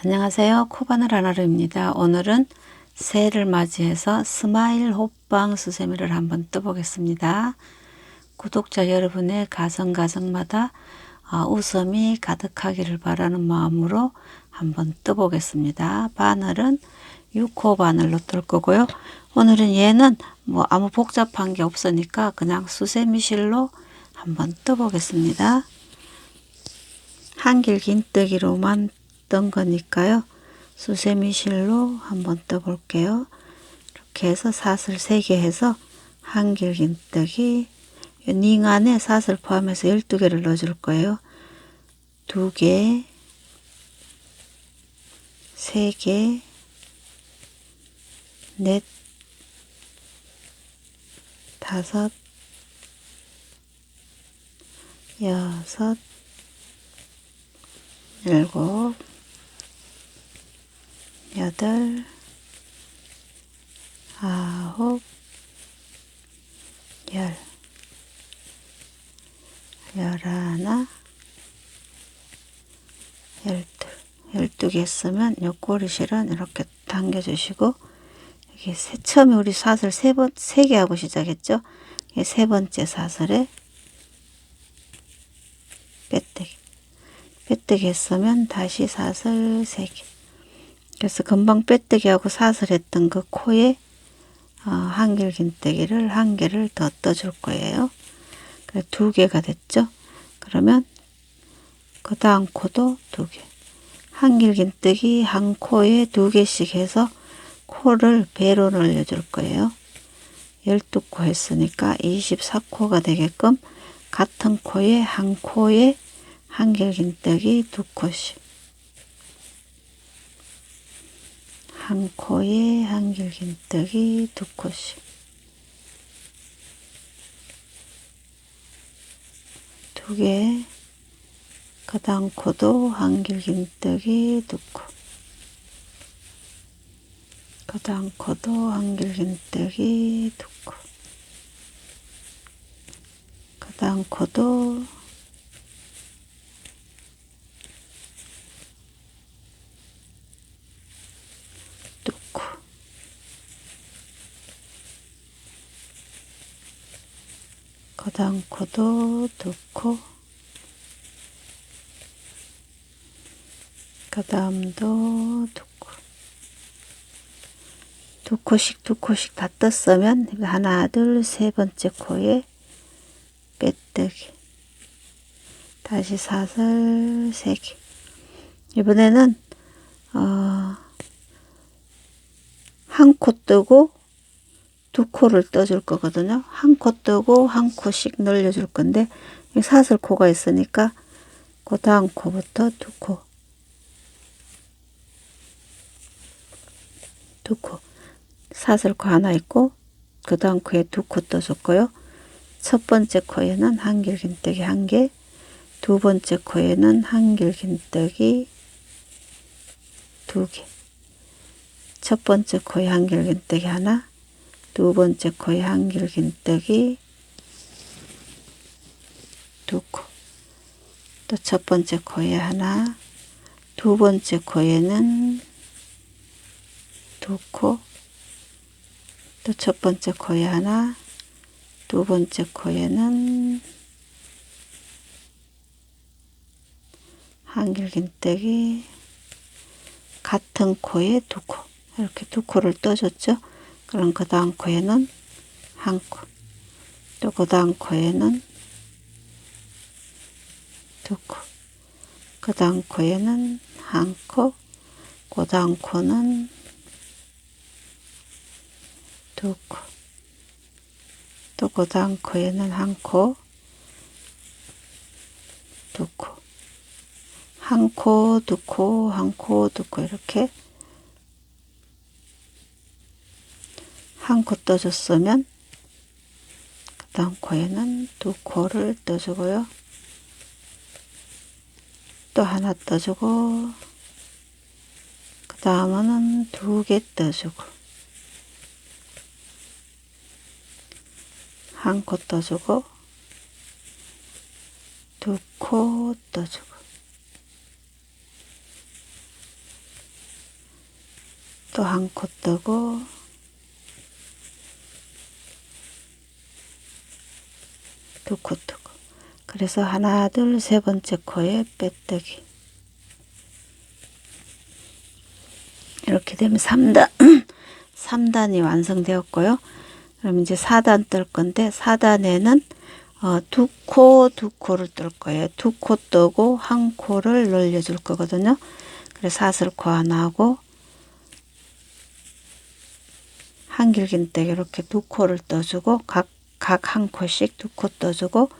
안녕하세요. 코바늘 하나루입니다. 오늘은 새해를 맞이해서 스마일 호빵 수세미를 한번 떠보겠습니다. 구독자 여러분의 가정가정마다 아, 웃음이 가득하기를 바라는 마음으로 한번 떠보겠습니다. 바늘은 6호 바늘로 뜰 거고요. 오늘은 얘는 뭐 아무 복잡한 게 없으니까 그냥 수세미 실로 한번 떠보겠습니다. 한길 긴뜨기로만 떤 거니까요. 수세미 실로 한번 떠볼게요. 이렇게 해서 사슬 3개 해서 한 길 긴뜨기 닝 안에 사슬 포함해서 12개를 넣어줄 거예요. 2개 3개 넷 다섯 여섯 일곱 여덟, 아홉, 열, 열하나, 열둘, 열두 개 쓰면 요 꼬리실은 이렇게 당겨주시고 이게 세, 처음에 우리 사슬 세 번, 세 개 하고 시작했죠? 이게 세 번째 사슬에 빼뜨기. 빼뜨기 했으면 다시 사슬 세 개. 그래서 금방 빼뜨기하고 사슬했던 그 코에 어, 한길 긴뜨기를 한 개를 더 떠줄 거예요. 두 개가 됐죠. 그러면 그 다음 코도 두 개. 한길 긴뜨기 한 코에 두 개씩 해서 코를 배로 늘려줄 거예요. 12코 했으니까 24코가 되게끔 같은 코에 한 코에 한길 긴뜨기 두 코씩 한 코에 한길 긴뜨기 두 코씩. 두 개, 그 다음 코도 한길 긴뜨기 두 코, 그 다음 코도 한길 긴뜨기 두 코, 그 다음 코도 뚫고 그 다음 코도 뚫고 그 다음도 뚫고. 두 코씩 두 코씩 다 떴으면 하나 둘 세 번째 코에 빼뜨기. 다시 사슬 세개 이번에는 어, 한 코 뜨고 두 코를 떠줄 거거든요. 한 코 뜨고 한 코씩 늘려줄 건데 사슬 코가 있으니까 그 다음 코부터 두 코, 두 코, 사슬 코 하나 있고 그 다음 코에 두 코 떠줬고요. 첫 번째 코에는 한길 긴뜨기 한 개, 두 번째 코에는 한길 긴뜨기 두 개. 첫 번째 코에 한길 긴뜨기 하나, 두 번째 코에 한길 긴뜨기 두 코. 또 첫 번째 코에 하나, 두 번째 코에는 두 코, 또 첫 번째 코에 하나, 두 번째 코에는 한길 긴뜨기 같은 코에 두 코. 이렇게 두 코를 떠줬죠. 그럼 그 다음 코에는 한 코. 또 그 다음 코에는 두 코. 그 다음 코에는 한 코. 그 다음 코는 두 코. 또 그 다음 코에는 한 코. 두 코. 한 코, 두 코, 한 코, 두 코 이렇게 한 코 떠줬으면 그 다음 코에는 두 코를 떠주고요. 또 하나 떠주고 그 다음은 두 개 떠주고 한 코 떠주고 두 코 떠주고 또 한코 뜨고 두코 뜨고 그래서 하나 둘 세 번째 코에 빼뜨기 이렇게 되면 3단 3단이 완성되었고요. 그럼 이제 4단 뜰 건데 4단에는 어, 두 코, 두 코를 뜰 거예요. 두 코 뜨고 한 코를 늘려줄 거거든요. 그래서 사슬코 하나 하고 한길긴뜨기 이렇게 두 코를 떠주고 각 각 한 코씩 두 코 떠주고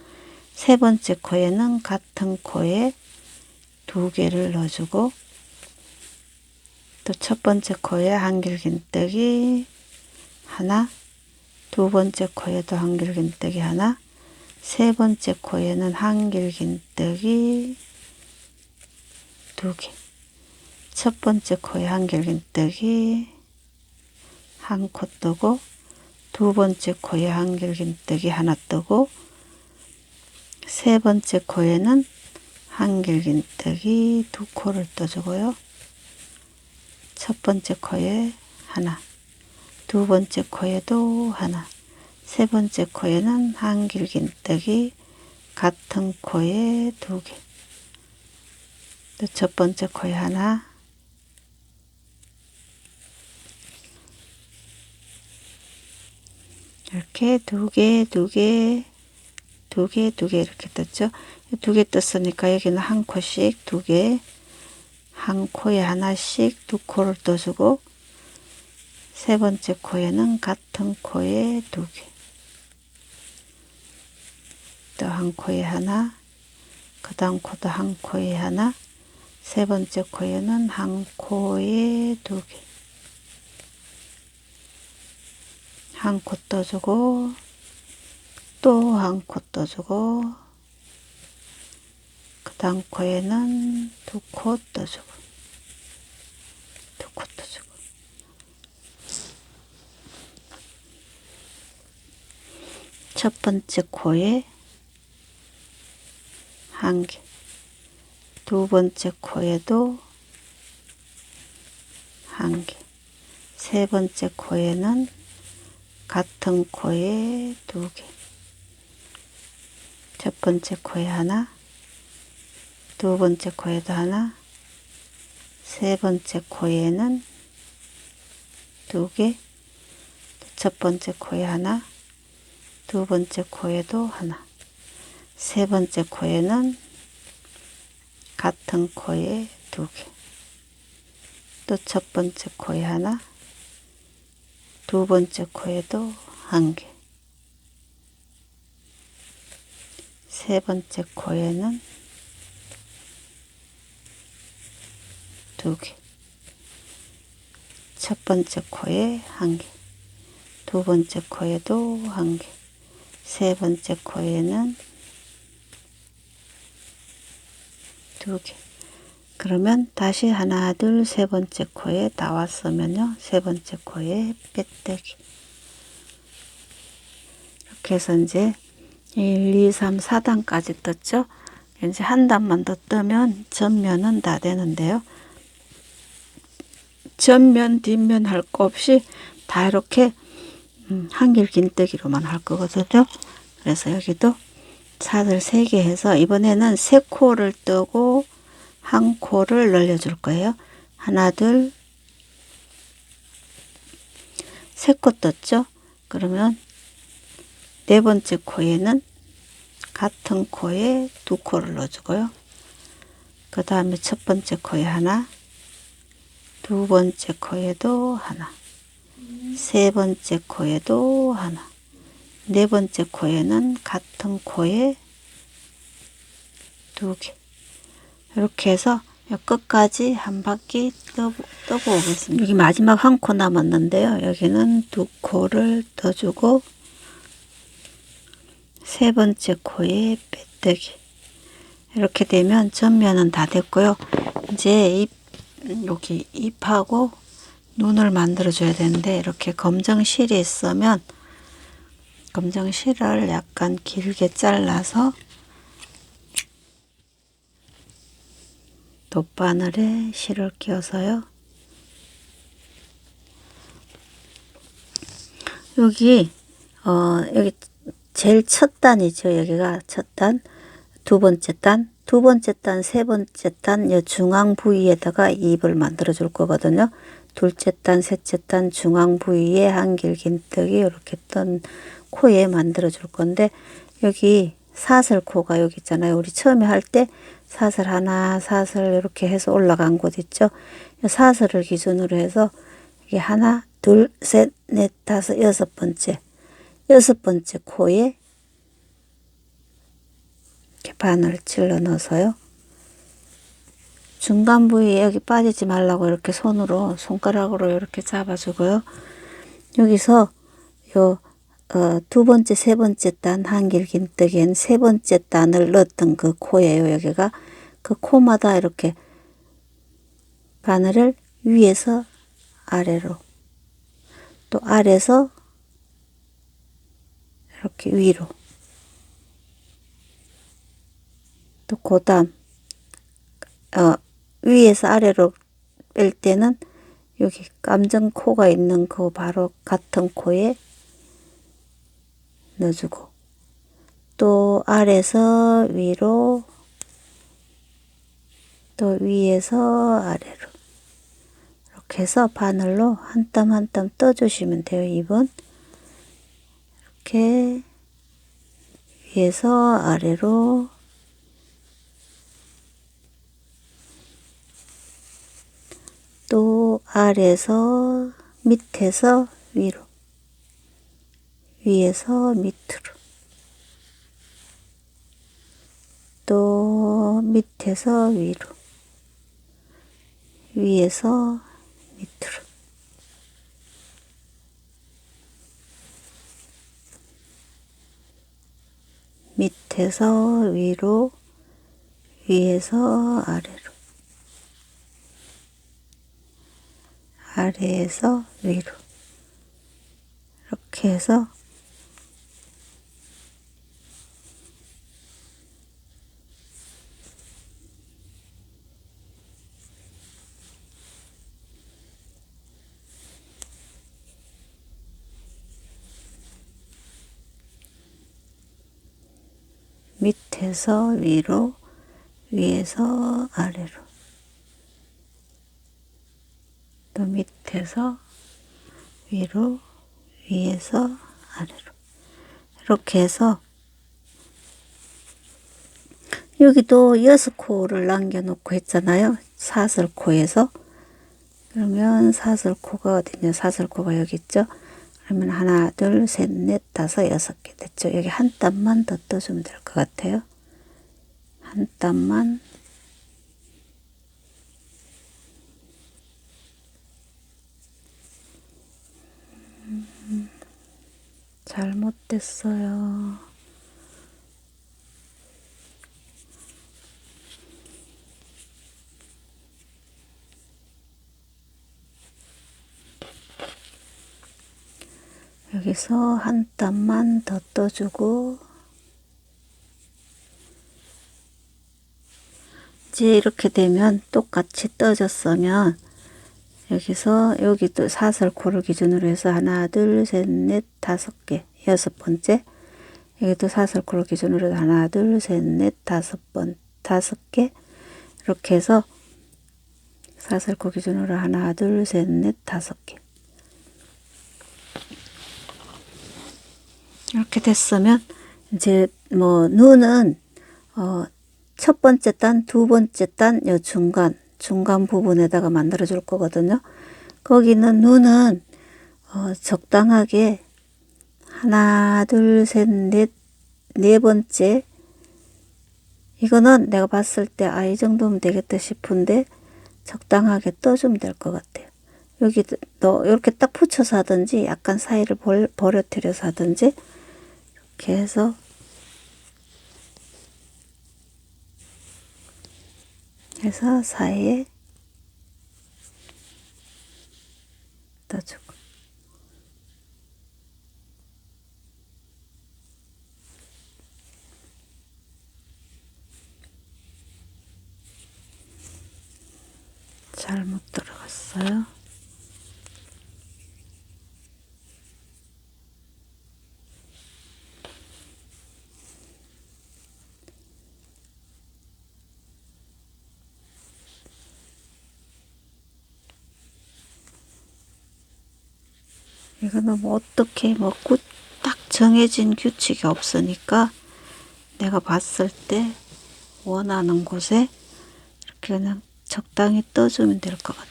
세 번째 코에는 같은 코에 두 개를 넣어주고 또 첫 번째 코에 한길긴뜨기 하나 두 번째 코에도 한길긴뜨기 하나 세 번째 코에는 한길긴뜨기 두 개. 첫 번째 코에 한길긴뜨기 한 코 뜨고 두 번째 코에 한길긴뜨기 하나 뜨고 세 번째 코에는 한길긴뜨기 두 코를 떠주고요. 첫 번째 코에 하나, 두 번째 코에도 하나, 세 번째 코에는 한길긴뜨기 같은 코에 두 개. 또 첫 번째 코에 하나, 이렇게 두 개, 두 개, 두 개, 두 개 이렇게 떴죠. 두 개 떴으니까 여기는 한 코씩 두 개, 한 코에 하나씩 두 코를 떠주고 세 번째 코에는 같은 코에 두 개. 또 한 코에 하나, 그 다음 코도 한 코에 하나, 세 번째 코에는 한 코에 두 개. 한 코 떠주고, 또 한 코 떠주고, 그 다음 코에는 두 코 떠주고, 두 코 떠주고. 첫 번째 코에 한 개, 두 번째 코에도 한 개, 세 번째 코에는 같은 코에 두 개, 첫 번째 코에 하나, 두 번째 코에도 하나, 세 번째 코에는 두 개, 첫 번째 코에 하나, 두 번째 코에도 하나, 세 번째 코에는 같은 코에 두 개, 또 첫 번째 코에 하나, 두 번째 코에도 한 개, 세 번째 코에는 두 개, 첫 번째 코에 한 개, 두 번째 코에도 한 개, 세 번째 코에는 두 개. 그러면 다시 하나, 둘, 세 번째 코에 나왔으면요. 세 번째 코에 빼떼기. 이렇게 해서 이제 1, 2, 3, 4단까지 떴죠. 이제 한 단만 더 뜨면 전면은 다 되는데요. 전면, 뒷면 할 거 없이 다 이렇게 음, 한길 긴뜨기로만 할 거거든요. 그래서 여기도 사슬 3개 해서 이번에는 세 코를 뜨고 한 코를 늘려줄 거예요. 하나, 둘, 세 코 떴죠? 그러면 네 번째 코에는 같은 코에 두 코를 넣어주고요. 그 다음에 첫 번째 코에 하나, 두 번째 코에도 하나, 세 번째 코에도 하나, 네 번째 코에는 같은 코에 두 개. 이렇게 해서 끝까지 한 바퀴 떠, 떠고 오겠습니다. 여기 마지막 한 코 남았는데요. 여기는 두 코를 떠주고 세 번째 코에 빼뜨기. 이렇게 되면 전면은 다 됐고요. 이제 입, 여기 입하고 눈을 만들어 줘야 되는데 이렇게 검정 실이 있으면 검정 실을 약간 길게 잘라서 돗바늘에 실을 끼워서요. 여기 어 여기 제일 첫 단이죠. 여기가 첫 단, 두 번째 단, 두 번째 단, 세 번째 단, 요 중앙 부위에다가 입을 만들어 줄 거거든요. 둘째 단, 셋째 단 중앙 부위에 한길 긴뜨기 이렇게 떤 코에 만들어 줄 건데 여기 사슬 코가 여기 있잖아요. 우리 처음에 할 때 사슬 하나, 사슬 이렇게 해서 올라간 곳 있죠. 요 사슬을 기준으로 해서 이게 하나, 둘, 셋, 넷, 다섯, 여섯 번째 여섯 번째 코에 이렇게 바늘을 찔러 넣어서요. 중간 부위에 여기 빠지지 말라고 이렇게 손으로 손가락으로 이렇게 잡아주고요. 여기서 요 어, 두 번째, 세 번째 단 한길 긴뜨기엔 세 번째 단을 넣었던 그 코예요. 여기가 그 코마다 이렇게 바늘을 위에서 아래로 또 아래서 이렇게 위로 또 고담 어, 위에서 아래로 뺄 때는 여기 감정 코가 있는 그 바로 같은 코에 넣어주고 또 아래서 위로 또 위에서 아래로. 이렇게 해서 바늘로 한 땀 한 땀 떠주시면 돼요. 2번. 이렇게 위에서 아래로. 또 아래에서 밑에서 위로 위에서 밑으로. 또 밑에서 위로. 위에서 밑으로. 밑에서 위로 위에서 아래로. 아래에서 위로. 이렇게 해서 밑에서 위로 위에서 아래로 또 밑에서 위로 위에서 아래로 이렇게 해서 여기도 여섯 코를 남겨놓고 했잖아요. 사슬코에서 그러면 사슬코가 어디냐? 사슬코가 여기 있죠. 그러면 하나, 둘, 셋, 넷, 다섯, 여섯 개 됐죠. 여기 한 땀만 더 떠주면 될 것 같아요. 한 땀만 음, 잘못됐어요. 여기서 한 땀만 더 떠주고 이제 이렇게 되면 똑같이 떠졌으면 여기서 여기 또 사슬 코를 기준으로 해서 하나 둘 셋 넷 다섯 개 여섯 번째. 여기도 사슬 코를 기준으로 해서 하나 둘 셋 넷 다섯 번 다섯 개. 이렇게 해서 사슬코 기준으로 하나 둘 셋 넷 다섯 개 이렇게 됐으면 이제 뭐 눈은 어, 첫 번째 단, 두 번째 단, 요 중간 중간 부분에다가 만들어 줄 거거든요. 거기는 눈은 어, 적당하게 하나, 둘, 셋, 넷, 네 번째 이거는 내가 봤을 때 아 이 정도면 되겠다 싶은데 적당하게 떠주면 될 것 같아요. 여기 너 이렇게 딱 붙여서 하든지 약간 사이를 벌, 버려뜨려서 하든지 이렇게 해서 해서 사이에 떠주고 잘못 들어갔어요. 이거는 뭐 어떻게 뭐딱 정해진 규칙이 없으니까 내가 봤을 때 원하는 곳에 이렇게 그냥 적당히 떠주면 될 것 같아.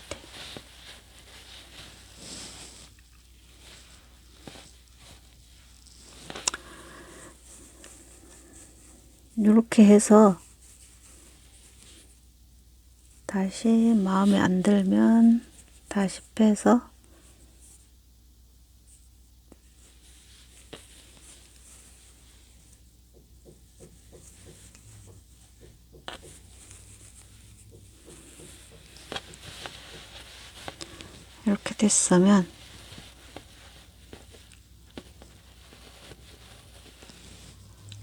이렇게 해서 다시 마음에 안 들면 다시 빼서 이렇게 됐으면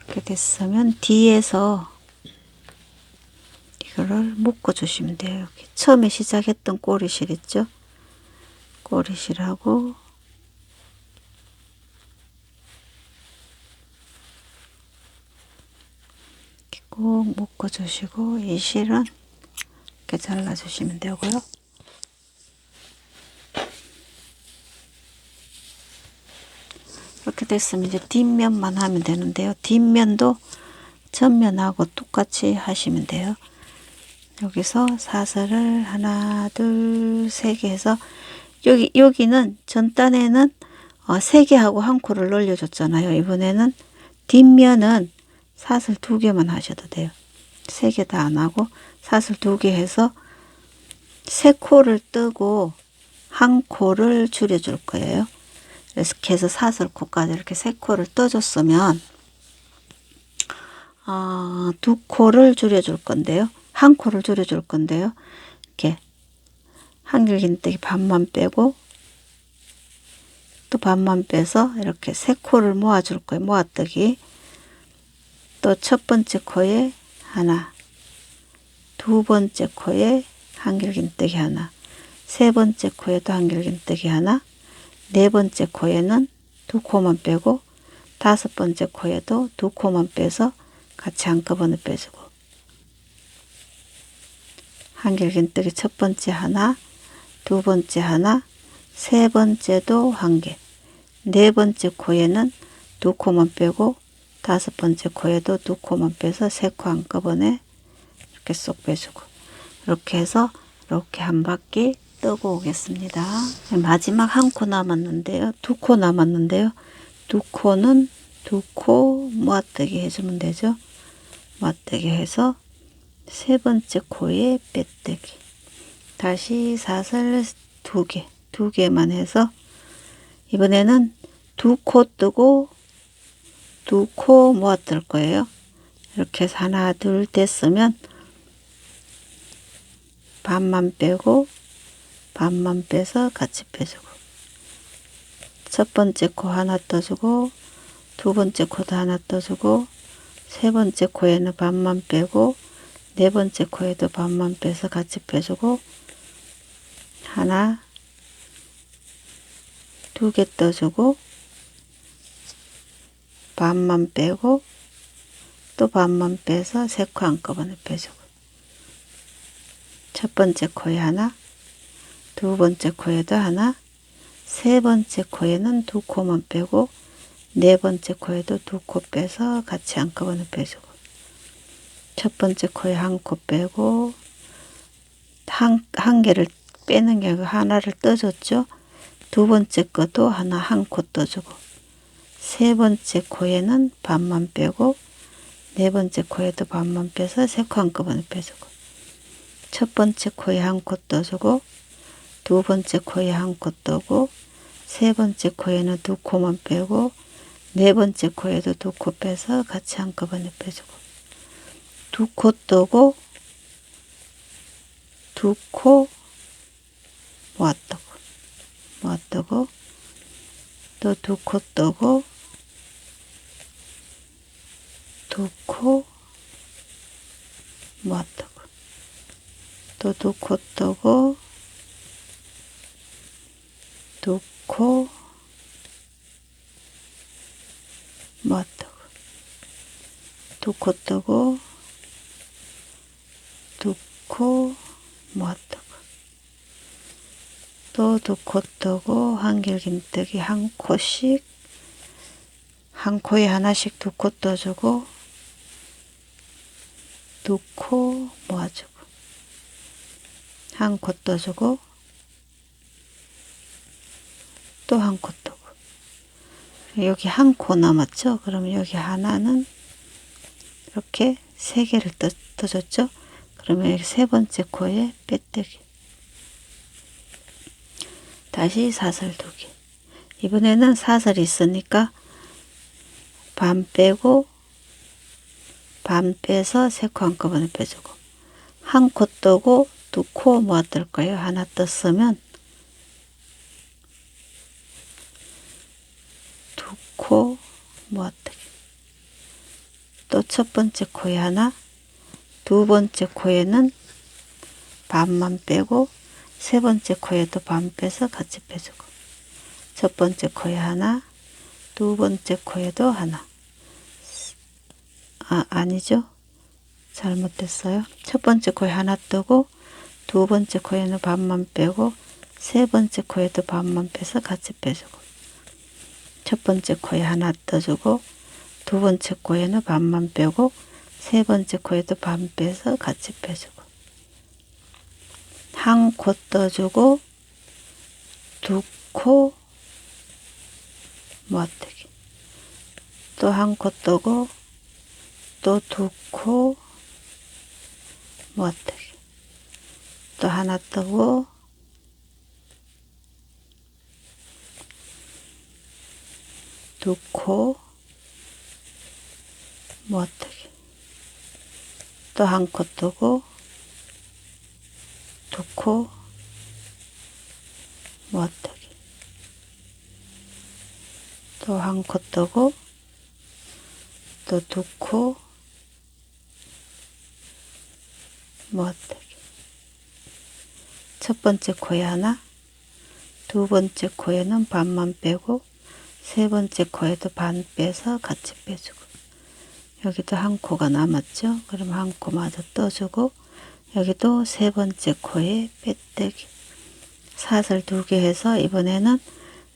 이렇게 됐으면 뒤에서 이거를 묶어 주시면 돼요. 여기 처음에 시작했던 꼬리실 있죠? 꼬리실하고 이렇게 꼭 묶어 주시고 이 실은 이렇게 잘라 주시면 되고요. 이렇게 됐으면 이제 뒷면만 하면 되는데요. 뒷면도 전면하고 똑같이 하시면 돼요. 여기서 사슬을 하나, 둘, 세 개 해서 여기 여기는 전단에는 어, 세 개 하고 한 코를 늘려줬잖아요. 이번에는 뒷면은 사슬 두 개만 하셔도 돼요. 세 개 다 안 하고 사슬 두 개 해서 세 코를 뜨고 한 코를 줄여줄 거예요. 이렇게 해서 사슬코까지 이렇게 세 코를 떠줬으면 어, 두 코를 줄여줄 건데요. 한 코를 줄여줄 건데요. 이렇게 한길긴뜨기 반만 빼고 또 반만 빼서 이렇게 세 코를 모아줄 거예요. 모아뜨기 또 첫 번째 코에 하나 두 번째 코에 한길긴뜨기 하나 세 번째 코에도 한길긴뜨기 하나 네 번째 코에는 두 코만 빼고 다섯 번째 코에도 두 코만 빼서 같이 한꺼번에 빼주고. 한길긴뜨기 첫 번째 하나 두 번째 하나 세 번째도 한 개. 네 번째 코에는 두 코만 빼고 다섯 번째 코에도 두 코만 빼서 세 코 한꺼번에 이렇게 쏙 빼주고. 이렇게 해서 이렇게 한 바퀴 뜨고 오겠습니다. 마지막 한 코 남았는데요. 두 코 남았는데요. 두 코는 두 코 모아뜨기 해주면 되죠. 모아뜨기 해서 세 번째 코에 빼뜨기. 다시 사슬 두 개, 두 개만 해서 이번에는 두 코 뜨고 두 코 모아뜰 거예요. 이렇게 하나, 둘 됐으면 반만 빼고 반만 빼서 같이 빼주고 첫 번째 코 하나 떠주고 두 번째 코도 하나 떠주고 세 번째 코에는 반만 빼고 네 번째 코에도 반만 빼서 같이 빼주고 하나 두 개 떠주고 반만 빼고 또 반만 빼서 세 코 한꺼번에 빼주고. 첫 번째 코에 하나 두 번째 코에도 하나, 세 번째 코에는 두 코만 빼고 네 번째 코에도 두 코 빼서 같이 한꺼번에 빼주고 첫 번째 코에 한 코 빼고 한, 한 개를 빼는 게 아니고 하나를 떠줬죠. 두 번째 것도 하나 한 코 떠주고 세 번째 코에는 반만 빼고 네 번째 코에도 반만 빼서 세 코 한꺼번에 빼주고 첫 번째 코에 한 코 떠주고 두 번째 코에 한 코 떠고 세 번째 코에는 두 코만 빼고 네 번째 코에도 두 코 빼서 같이 한꺼번에 빼주고. 두 코 떠고 두 코 모았다고. 모았다고. 또 두 코 떠고 두 코 모았다고. 또 두 코 떠고 놓고 모았다고 놓고 뜨고 놓고 모았다고. 또두코 뜨고 한길긴뜨기 한 코씩 한 코에 하나씩 두코 떠주고 두 코 모아주고. 한 코 떠주고 또 한 코 뜨고 여기 한 코 남았죠? 그러면 여기 하나는 이렇게 세 개를 떠, 떠줬죠? 그러면 여기 세 번째 코에 빼뜨기 다시 사슬 두 개. 이번에는 사슬이 있으니까 반 빼고 반 빼서 세 코 한꺼번에 빼주고 한 코 뜨고 두 코 모아 뜰 거예요. 하나 떴으면 두 코 뜨기. 또첫 번째 코에 하나, 두 번째 코에는 반만 빼고 세 번째 코에도 반 빼서 같이 빼주고 첫 번째 코에 하나 두 번째 코에도 하나. 아 아니죠? 잘못됐어요. 첫 번째 코에 하나 뜨고 두 번째 코에는 반만 빼고 세 번째 코에도 반만 빼서 같이 빼주고 첫 번째 코에 하나 떠주고 두 번째 코에는 반만 빼고 세 번째 코에도 반 빼서 같이 빼주고 한 코 떠주고 두 코 모아뜨기 또 한코 뜨고 또 두 코 모아뜨기 또 하나 뜨고 두코 모아뜨기 또한코 뜨고 두코 모아뜨기 또한코 뜨고 또두코 모아뜨기 첫 번째 코에 하나 두 번째 코에는 반만 빼고 세 번째 코에도 반 빼서 같이 빼주고. 여기도 한 코가 남았죠? 그럼 한 코마저 떠주고 여기도 세 번째 코에 빼뜨기. 사슬 두 개 해서 이번에는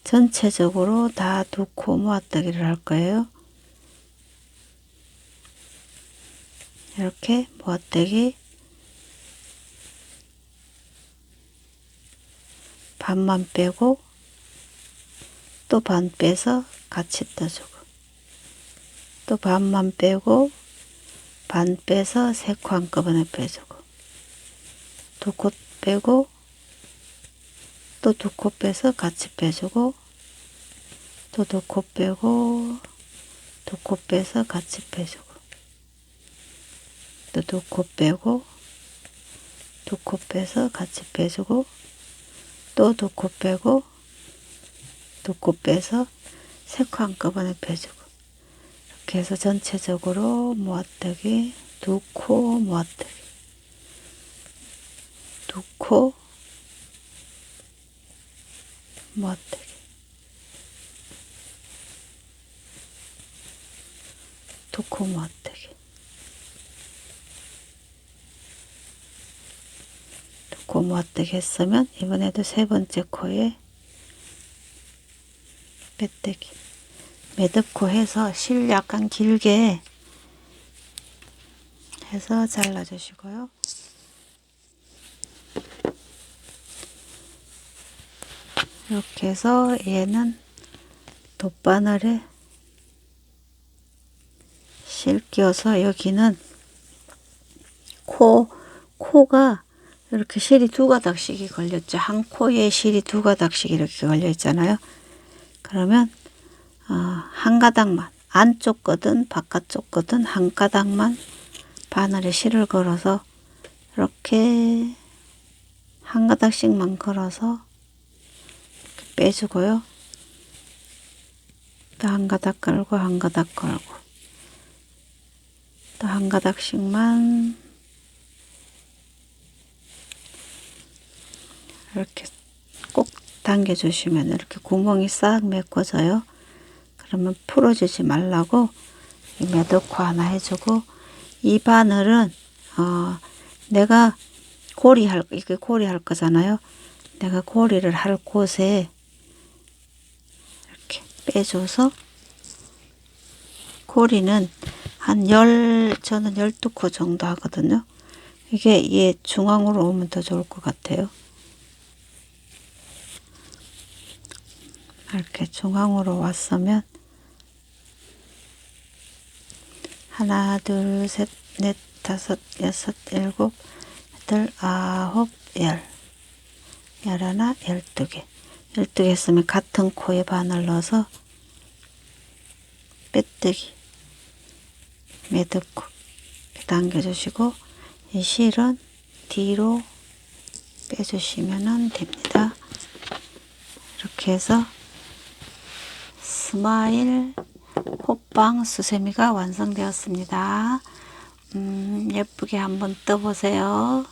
전체적으로 다 두 코 모아뜨기를 할 거예요. 이렇게 모아뜨기. 반만 빼고 또 반 빼서 같이 떠주고 또 반만 빼고 반 빼서 세 코 한꺼번에 빼주고 두 코 빼고 또 두 코 빼서 같이 빼주고 또 두 코 빼고 두 코 빼서 같이 빼주고 또 두 코 빼고 두 코 빼서 같이 빼주고 또 두 코 빼고 두코 빼서 세 코 한꺼번에 빼주고. 이렇게 해서 전체적으로 모아뜨기 두 코 모아뜨기 두 코 모아뜨기 두 코 모아뜨기 두 코 모아뜨기 했으면 이번에도 세 번째 코에 빼뜨기 매듭코 해서 실 약간 길게 해서 잘라주시고요. 이렇게 해서 얘는 돗바늘에 실 끼워서 여기는 코, 코가 이렇게 실이 두 가닥씩이 걸렸죠. 한 코에 실이 두 가닥씩 이렇게 걸려 있잖아요. 그러면 어, 한 가닥만 안쪽 거든 바깥쪽 거든 한 가닥만 바늘에 실을 걸어서 이렇게 한 가닥씩만 걸어서 빼주고요. 또 한 가닥 걸고 한 가닥 걸고 또 한 가닥씩만 이렇게 꼭 당겨주시면 이렇게 구멍이 싹 메꿔져요. 그러면 풀어주지 말라고 이 매듭코 하나 해주고 이 바늘은 어, 내가 고리 할 이게 고리 할 거잖아요. 내가 고리를 할 곳에 이렇게 빼줘서 고리는 한 열, 저는 12코 정도 하거든요. 이게 얘 중앙으로 오면 더 좋을 것 같아요. 이렇게 중앙으로 왔으면 하나, 둘, 셋, 넷, 다섯, 여섯, 일곱, 여덟, 아홉, 열. 열하나, 열두 개. 열두 개 했으면 같은 코에 반을 넣어서 빼뜨기, 매듭코 당겨주시고 이 실은 뒤로 빼주시면 됩니다. 이렇게 해서 스마일 호빵 수세미가 완성되었습니다. 음, 예쁘게 한번 떠보세요.